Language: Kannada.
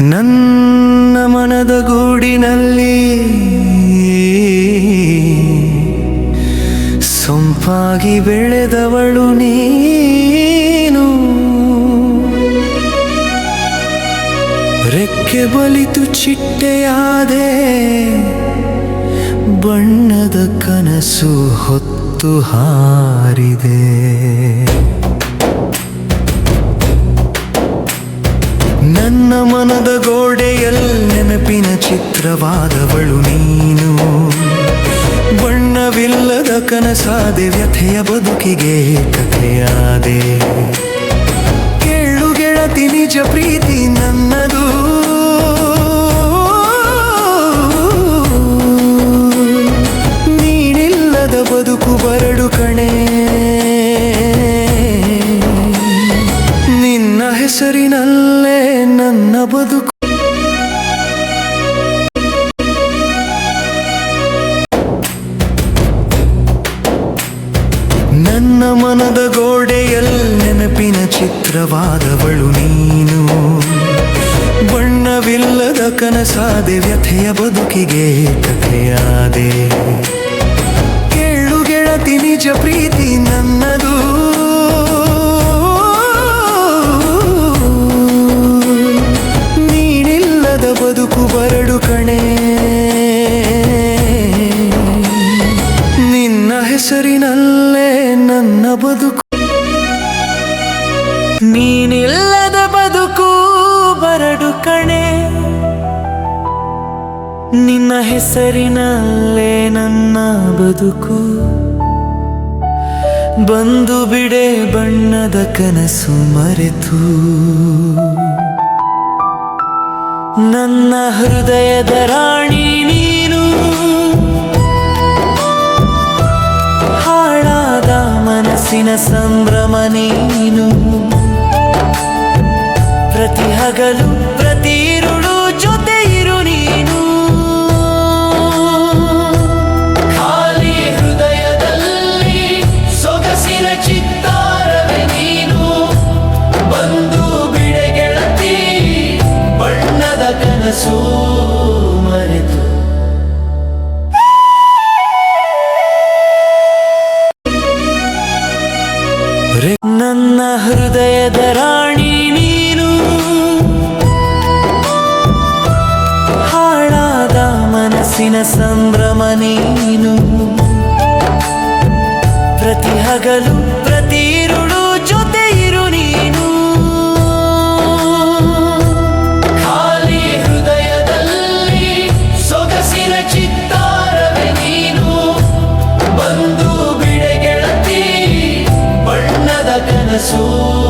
ನನ್ನ ಮನದ ಗೂಡಿನಲ್ಲಿ ಸೊಂಪಾಗಿ ಬೆಳೆದವಳು ನೀನು. ರೆಕ್ಕೆ ಬಲಿತು ಚಿಟ್ಟೆಯಾದೆ ಬಣ್ಣದ ಕನಸು ಹೊತ್ತು ಹಾರಿದೆ. ಚಿತ್ರವಾದವಳು ನೀನು. ಬಣ್ಣವಿಲ್ಲದ ಕನಸಾದೆ ವ್ಯಥೆಯ ಬದುಕಿಗೆ ಕಥೆಯಾದೆ ಕೇಳು ಗೆಳತಿ ನಿಜ ಪ್ರೀತಿ ನನ್ನದು. ನೀನಿಲ್ಲದ ಬದುಕು ಬರಡು ಕಣೆ. ನಿನ್ನ ಹೆಸರಿನಲ್ಲೇ ನನ್ನ ಬದುಕು. ಮನದ ಗೋಡೆಯಲ್ಲಿ ನೆನಪಿನ ಚಿತ್ರವಾದವಳು ನೀನು. ಬಣ್ಣವಿಲ್ಲದ ಕನಸಾದೆ ವ್ಯಥೆಯ ಬದುಕಿಗೆ ಕಥೆಯಾದೆ ಕೇಳು ಗೆಳತಿ ನಿಜ ಪ್ರೀತಿ ನನ್ನದು. ನೀನಿಲ್ಲದ ಬದುಕು ಬರಡು ಕಣೆ. ನಿನ್ನ ಹೆಸರಿನಲ್ಲೇ ನನ್ನ ಬದುಕು. ನೀನಿಲ್ಲದ ಬದುಕು ಬರಡು ಕಣೆ. ನಿನ್ನ ಹೆಸರಿನಲ್ಲೇ ನನ್ನ ಬದುಕು. ಬಂದು ಬಿಡೆ ಬಣ್ಣದ ಕನಸು ಮರೆತು. ನನ್ನ ಹೃದಯದ ರಾಣಿ ನೀನು. ಮನಸ್ಸಿನ ಸಂಭ್ರಮ ನೀನು ಪ್ರತಿ ಹಗಲು ನನ್ನ ಹೃದಯದ ರಾಣಿ ನೀನು. ಹಾಳಾದ ಮನಸ್ಸಿನ ಸಂಭ್ರಮ ನೀನು. ಪ್ರತಿ ಹಗಲು ಬಿಡೆ